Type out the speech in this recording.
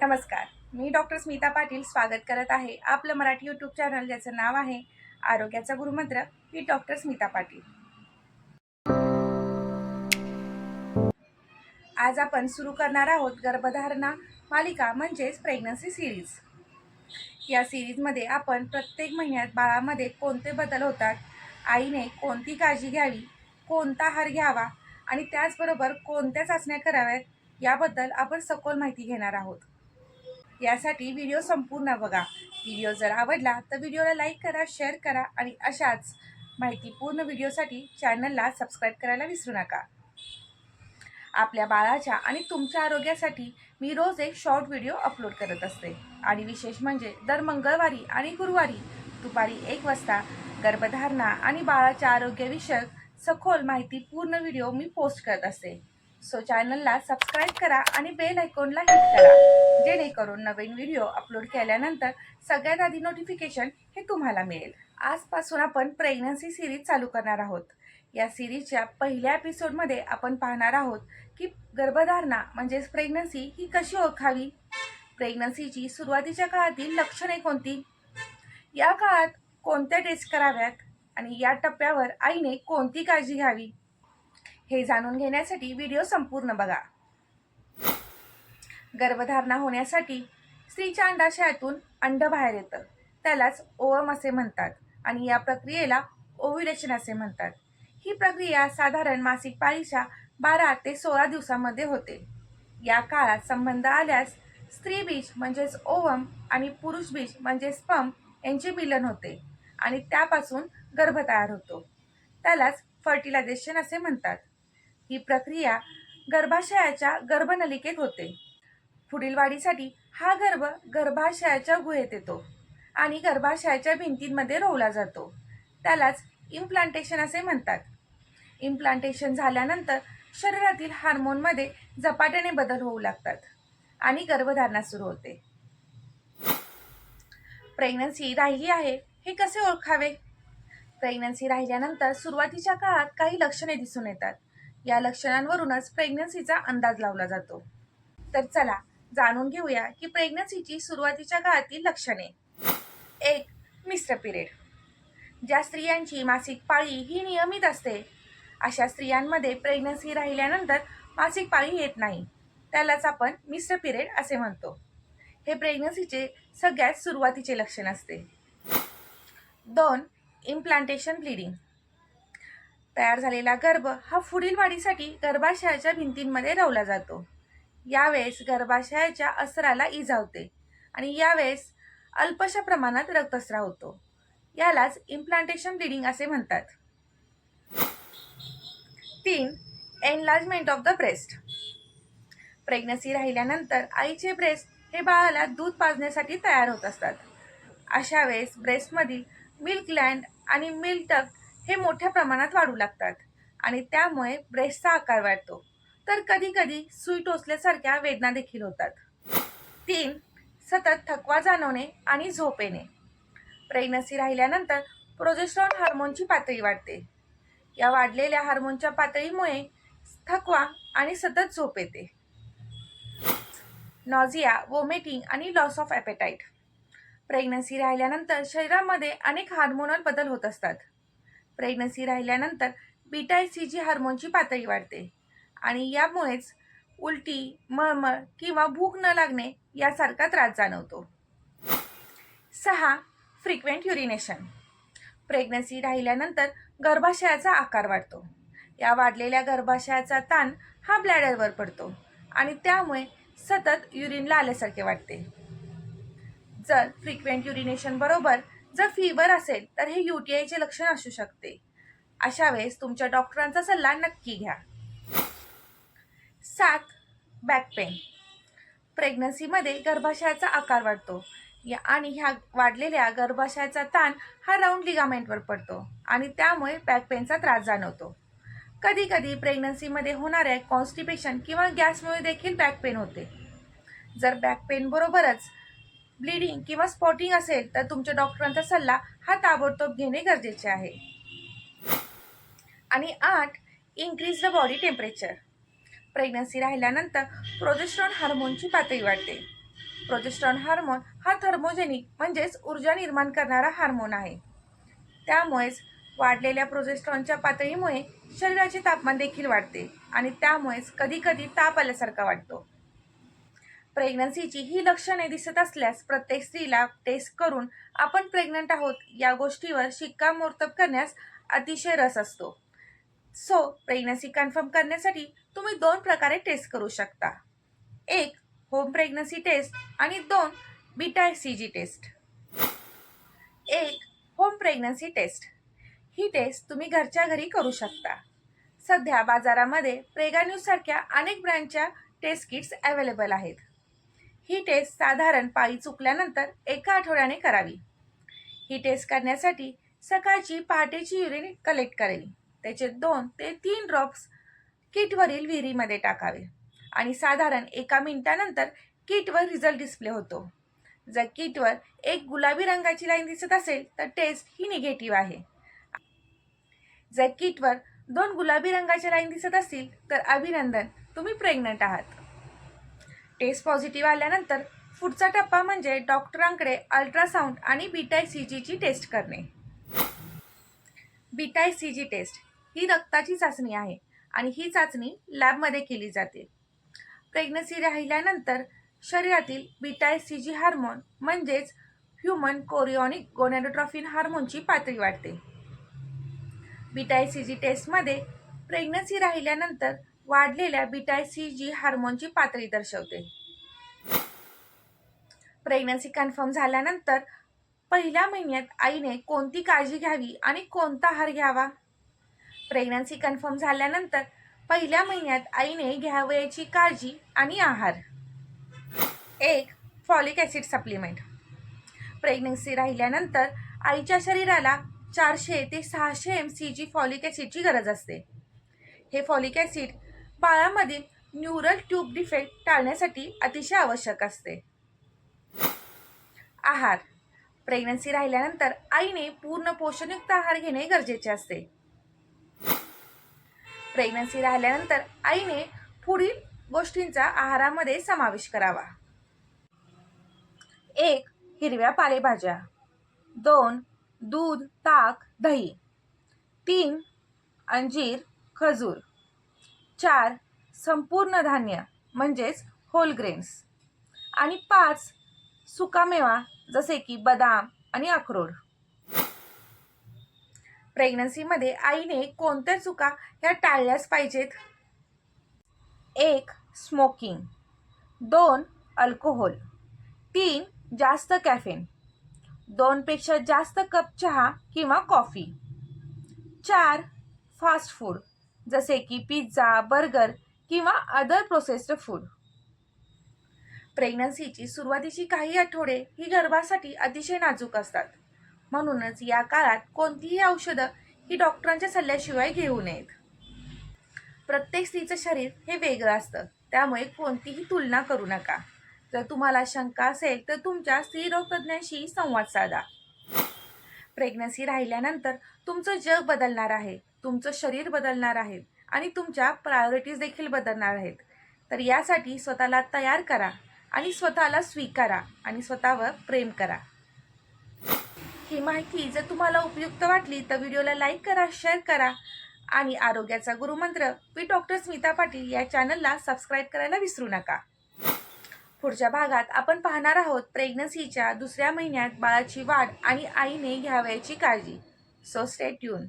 नमस्कार. मी डॉक्टर स्मिता पाटील स्वागत करत आहे आपलं मराठी यूट्यूब चॅनल ज्याचं नाव आहे आरोग्याचा गुरुमंत्र. मी डॉक्टर स्मिता पाटील. आज आपण सुरू करणार आहोत गर्भधारणा मालिका म्हणजेच प्रेग्नन्सी सिरीज या सिरीजमध्ये आपण प्रत्येक महिन्यात बाळामध्ये कोणते बदल होतात? आईने कोणती काळजी घ्यावी? कोणता आहार घ्यावा? आणि त्याचबरोबर कोणत्या चाचण्या कराव्यात? याबद्दल आपण सखोल माहिती घेणार आहोत. यासाठी व्हिडिओ संपूर्ण बघा. व्हिडिओ जर आवडला तर व्हिडिओला लाईक करा शेअर करा आणि अशाच माहितीपूर्ण व्हिडिओसाठी चॅनलला सबस्क्राईब करायला विसरू नका. आपल्या बाळाच्या आणि तुमच्या आरोग्यासाठी मी रोज एक शॉर्ट व्हिडिओ अपलोड करत असते. आणि विशेष म्हणजे दर मंगळवारी आणि गुरुवारी दुपारी एक वाजता गर्भधारणा आणि बाळाच्या आरोग्यविषयक सखोल माहितीपूर्ण व्हिडिओ मी पोस्ट करत असते. सो चॅनलला सबस्क्राईब करा आणि बेल आयकॉनला हिट करा. जेणेकरून नवीन व्हिडिओ अपलोड केल्यानंतर सगळ्यात आधी नोटिफिकेशन हे तुम्हाला मिळेल. आजपासून आपण प्रेग्नन्सी सिरीज चालू करणार आहोत. या सिरीजच्या पहिल्या एपिसोडमध्ये आपण पाहणार आहोत की गर्भधारणा म्हणजेच प्रेग्नन्सी ही कशी ओळखावी? प्रेग्नन्सीची सुरुवातीच्या काळातील लक्षणे कोणती? या काळात कोणत्या टेस्ट कराव्यात? आणि या टप्प्यावर आईने कोणती काळजी घ्यावी? हे जाणून घेण्यासाठी व्हिडिओ संपूर्ण बघा. गर्भधारणा होण्यासाठी स्त्रीच्या अंडाशयातून अंड बाहेर येतं. त्यालाच ओवम असे म्हणतात आणि या प्रक्रियेला ओव्युलेशन असे म्हणतात. ही प्रक्रिया साधारण मासिक पाळीच्या बारा ते सोळा दिवसामध्ये होते. या काळात संबंध आल्यास स्त्री बीज म्हणजेच ओवम आणि पुरुष बीज म्हणजे स्पम यांचे मिलन होते आणि त्यापासून गर्भ तयार होतो. त्यालाच फर्टिलायझेशन असे म्हणतात. ही प्रक्रिया गर्भाशयाच्या गर्भनलिकेत होते. पुढील वाढीसाठी हा गर्भ गर्भाशयाच्या गुहेत येतो आणि गर्भाशयाच्या भिंतींमध्ये रोवला जातो. त्यालाच इम्प्लांटेशन असे म्हणतात. इम्प्लांटेशन झाल्यानंतर शरीरातील हार्मोनमध्ये झपाट्याने बदल होऊ लागतात आणि गर्भधारणा सुरू होते. प्रेग्नन्सी राहिली आहे हे कसे ओळखावे? प्रेग्नन्सी राहिल्यानंतर सुरुवातीच्या काळात काही लक्षणे दिसून येतात. या लक्षणांवरूनच प्रेग्नन्सीचा अंदाज लावला जातो. तर चला जाणून घेऊया की प्रेग्नन्सीची सुरुवातीच्या काळातील लक्षणे. एक मिश्र पिरियड ज्या स्त्रियांची मासिक पाळी ही नियमित असते अशा स्त्रियांमध्ये प्रेग्नन्सी राहिल्यानंतर मासिक पाळी येत नाही. त्यालाच आपण मिश्र पिरियड असे म्हणतो. हे प्रेग्नन्सीचे सगळ्यात सुरुवातीचे लक्षण असते. दोन इम्प्लांटेशन ब्लिडिंग तयार झालेला गर्भ हा पुढील वाढीसाठी गर्भाशयाच्या भिंतींमध्ये रवला जातो. यावेळेस गर्भाशयाच्या असराला इजा होते आणि यावेळेस अल्पशा प्रमाणात रक्तस्राव होतो. यालाच इम्प्लांटेशन ब्लिडिंग असे म्हणतात. तीन enlargement of the breast pregnancy राहिल्यानंतर आईचे ब्रेस्ट हे बाळाला दूध पाजण्यासाठी तयार होत असतात. अशा वेळेस ब्रेस्टमधील मिल्क लँड आणि मिल्क डक्ट हे मोठ्या प्रमाणात वाढू लागतात. आणि त्यामुळे ब्रेस्टचा आकार वाढतो. तर कधी कधी सुई टोचल्यासारख्या वेदना देखील होतात. तीन सतत थकवा जाणवणे आणि झोप येणे. प्रेग्नन्सी राहिल्यानंतर प्रोजेस्ट्रॉन हार्मोनची पातळी वाढते. या वाढलेल्या हार्मोनच्या पातळीमुळे थकवा आणि सतत झोप येते. नॉझिया वोमेटिंग आणि लॉस ऑफ ॲपेटाईट. प्रेग्नन्सी राहिल्यानंतर शरीरामध्ये अनेक हार्मोनल बदल होत असतात. प्रेग्नन्सी राहिल्यानंतर बीटा सी जी हार्मोनची पातळी वाढते. आणि यामुळेच उलटी मळमळ किंवा भूक न लागणे यासारखा त्रास जाणवतो. सहा फ्रिक्वेंट युरिनेशन प्रेग्नन्सी राहिल्यानंतर गर्भाशयाचा आकार वाढतो. या वाढलेल्या गर्भाशयाचा ताण हा ब्लॅडरवर पडतो आणि त्यामुळे सतत युरिनला आल्यासारखे वाटते. जर फ्रिक्वेंट युरिनेशन बरोबर जर फीवर असेल तर हे यू टी आयचे लक्षण असू शकते. अशा वेळेस तुमच्या डॉक्टरांचा सल्ला नक्की घ्या. सात बॅक पेन प्रेग्नन्सीमध्ये गर्भाशयाचा आकार वाढतो. या आणि ह्या वाढलेल्या गर्भाशयाचा ताण हा राऊंड लिगामेंटवर पडतो आणि त्यामुळे बॅक पेनचा त्रास जाणवतो. कधी कधी प्रेग्नन्सीमध्ये होणाऱ्या कॉन्स्टिपेशन किंवा गॅसमुळे देखील बॅक पेन होते. जर बॅक बरोबरच ब्लिडिंग किंवा स्पॉटिंग असेल तर तुमच्या डॉक्टरांचा सल्ला हा ताबडतोब घेणे गरजेचे आहे. आणि आठ increase the body temperature pregnancy राहिल्यानंतर प्रोजेस्ट्रॉन हार्मोनची पातळी वाढते. प्रोजेस्ट्रॉन हार्मोन हा थर्मोजेनिक म्हणजेच ऊर्जा निर्माण करणारा हार्मोन आहे. त्यामुळेच वाढलेल्या प्रोजेस्ट्रॉनच्या पातळीमुळे शरीराचे तापमान देखील वाढते आणि त्यामुळेच कधीकधी ताप आल्यासारखा वाटतो. प्रेग्नन्सीची ही लक्षणे दिसत असल्यास प्रत्येक स्त्रीला टेस्ट करून आपण प्रेग्नंट आहोत या गोष्टीवर शिक्कामोर्तब करण्यास अतिशय रस असतो. सो प्रेग्नन्सी कन्फर्म करण्यासाठी तुम्ही दोन प्रकारे टेस्ट करू शकता. एक होम प्रेग्नन्सी टेस्ट आणि दोन बीटा सी जी टेस्ट एक होम प्रेग्नन्सी टेस्ट ही टेस्ट तुम्ही घरच्या घरी करू शकता. सध्या बाजारामध्ये प्रेगान्यूसारख्या अनेक ब्रँडच्या टेस्ट किट्स अवेलेबल आहेत. ही टेस्ट साधारण पाळी चुकल्यानंतर एका आठवड्याने करावी. ही टेस्ट करण्यासाठी सकाळची पहाटेची युरिन कलेक्ट करावी त्याचे दोन ते तीन ड्रॉप्स किटवरील विहिरीमध्ये टाकावे आणि साधारण एका मिनिटानंतर किटवर रिझल्ट डिस्प्ले होतो. जर किटवर एक गुलाबी रंगाची लाईन दिसत असेल तर टेस्ट ही निगेटिव्ह आहे. जर किटवर दोन गुलाबी रंगाच्या लाईन दिसत असतील तर अभिनंदन तुम्ही प्रेग्नंट आहात. टेस्ट पॉझिटिव्ह आल्यानंतर पुढचा टप्पा म्हणजे डॉक्टरांकडे अल्ट्रासाऊंड आणि बीटाय सी जीची टेस्ट करणे. बीटाय सी जी टेस्ट ही रक्ताची चाचणी आहे आणि ही चाचणी लॅबमध्ये केली जाते. प्रेग्नन्सी राहिल्यानंतर शरीरातील बीटाय सी जी हार्मोन म्हणजेच ह्युमन कोरिओनिक गोनॅडोट्रॉफिन हार्मोनची पातळी वाढते. बीटाय सी जी टेस्टमध्ये प्रेग्नन्सी राहिल्यानंतर वाढलेल्या बीटाय सी जी हार्मोनची पातळी दर्शवते. प्रेग्नन्सी कन्फर्म झाल्यानंतर पहिल्या महिन्यात आईने कोणती काळजी घ्यावी आणि कोणता आहार घ्यावा? प्रेग्नन्सी कन्फर्म झाल्यानंतर पहिल्या महिन्यात आईने घ्यावयाची काळजी आणि आहार. एक फॉलिक ॲसिड सप्लिमेंट प्रेग्नन्सी राहिल्यानंतर आईच्या शरीराला चारशे ते सहाशे एम सी जी फॉलिक ॲसिडची गरज असते. हे फॉलिक ॲसिड बाळामधील न्यूरल ट्यूब डिफेक्ट टाळण्यासाठी अतिशय आवश्यक असते. आहार. प्रेग्नन्सी राहिल्यानंतर आईने पूर्ण पोषणयुक्त आहार घेणे गरजेचे असते. प्रेग्नन्सी राहिल्यानंतर आईने पुढील गोष्टींचा आहारामध्ये समावेश करावा. एक हिरव्या पालेभाज्या. दोन दूध ताक दही. तीन अंजीर खजूर. चार संपूर्ण धान्य म्हणजेच होल ग्रेन्स आणि पाच सुकामेवा जसे की बदाम आणि अक्रोड. प्रेग्नन्सीमध्ये आईने कोणत्या चुका ह्या टाळल्याच पाहिजेत? एक स्मोकिंग दोन अल्कोहोल तीन जास्त कॅफेन दोनपेक्षा जास्त कप चहा किंवा कॉफी चार फास्ट फूड जसे की पिझ्झा बर्गर किंवा अदर प्रोसेस्ड फूड प्रेग्नन्सीची सुरुवातीची काही आठवडे ही गर्भासाठी अतिशय नाजूक असतात. म्हणूनच या काळात कोणतीही औषधं ही डॉक्टरांच्या सल्ल्याशिवाय घेऊ नयेत. प्रत्येक स्त्रीचं शरीर हे वेगळं असतं. त्यामुळे कोणतीही तुलना करू नका. जर तुम्हाला शंका असेल तर तुमच्या स्त्रीरोगतज्ञांशी संवाद साधा. प्रेग्नन्सी राहिल्यानंतर तुमचं जग बदलणार आहे तुमचं शरीर बदलणार आहे आणि तुमच्या प्रायोरिटीज देखील बदलणार आहेत. तर यासाठी स्वतःला तयार करा आणि स्वतःला स्वीकारा आणि स्वतःवर प्रेम करा. ही माहिती जर तुम्हाला उपयुक्त वाटली तर व्हिडिओला लाईक करा शेअर करा आणि आरोग्याचा गुरुमंत्र मी डॉक्टर स्मिता पाटील या चॅनलला सबस्क्राईब करायला विसरू नका. पुढच्या भागात आपण पाहणार आहोत प्रेग्नन्सीच्या दुसऱ्या महिन्यात बाळाची वाढ आणि आईने घ्यावयाची काळजी. So stay tune